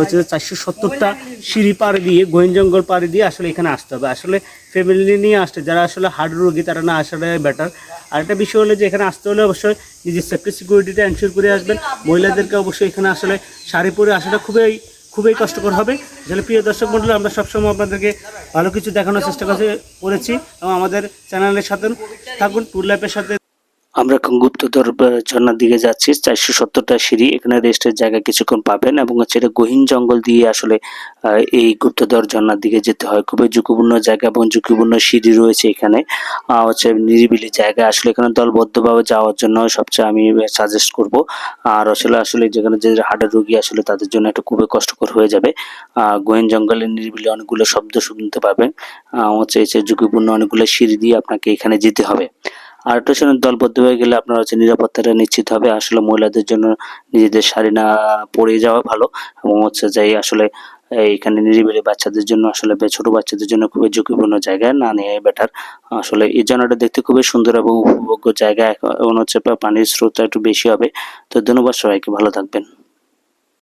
হচ্ছে চারশো সত্তরটা সিঁড়ি পাড়ি দিয়ে, গোয়েন জঙ্গল পাড়ি দিয়ে আসলে এখানে আসতে হবে। আসলে ফ্যামিলি নিয়ে আসতে, যারা আসলে হার্ট রোগী তারা না আসাটাই বেটার আর একটা বিষয় হলো যে এখানে আসতে হলে অবশ্যই নিজের সেফটি সিকিউরিটিটা এনশিওর করে আসবেন। মহিলাদেরকে অবশ্যই এখানে আসলে শাড়ি পরে আসাটা খুবই খুবই কষ্টকর হবে। আসলে প্রিয় দর্শক মন্ডলী আমরা সবসময় আপনাদেরকে ভালো কিছু দেখানোর চেষ্টা করেছি এবং আমাদের চ্যানেলের সাথে থাকুন। টুর লাইফের সাথে আমরা এখন গুপ্তধর ঝর্ণার দিকে যাচ্ছি। চারশো সত্তরটা সিঁড়ি, এখানে রেস্টের জায়গা কিছুক্ষণ পাবেন এবং হচ্ছে এটা গহীন জঙ্গল দিয়ে আসলে এই গুপ্তধর ঝর্ণার দিকে যেতে হয়। খুবই ঝুঁকিপূর্ণ জায়গা এবং ঝুঁকিপূর্ণ সিঁড়ি রয়েছে এখানে। হচ্ছে নিরিবিলি জায়গা। আসলে এখানে দলবদ্ধভাবে যাওয়ার জন্য সবচেয়ে আমি সাজেস্ট করব। আর আসলে আসলে যেখানে যে হার্টের রোগী আসলে তাদের জন্য এটা খুবই কষ্টকর হয়ে যাবে। গহীন জঙ্গলের নিরিবিলি অনেকগুলো শব্দ শুনতে পাবেন। হচ্ছে ঝুঁকিপূর্ণ অনেকগুলো সিঁড়ি দিয়ে আপনাকে এখানে যেতে হবে। আর সময় দলবদ্ধ হয়ে গেলে আপনার হচ্ছে নিরাপত্তাটা নিশ্চিত হবে। আসলে মহিলাদের জন্য নিজেদের শাড়ি না পরে যাওয়া ভালো এবং হচ্ছে যে আসলে এইখানে নিরিবিলি বাচ্চাদের জন্য আসলে ছোট বাচ্চাদের জন্য খুবই ঝুঁকিপূর্ণ জায়গা। না নিয়ে বেটার আসলে এই জায়গাটা দেখতে খুবই সুন্দর এবং উপভোগ্য জায়গা। এখন হচ্ছে পানির স্রোতটা একটু বেশি হবে। তো ধন্যবাদ সবাইকে। ভালো থাকবেন।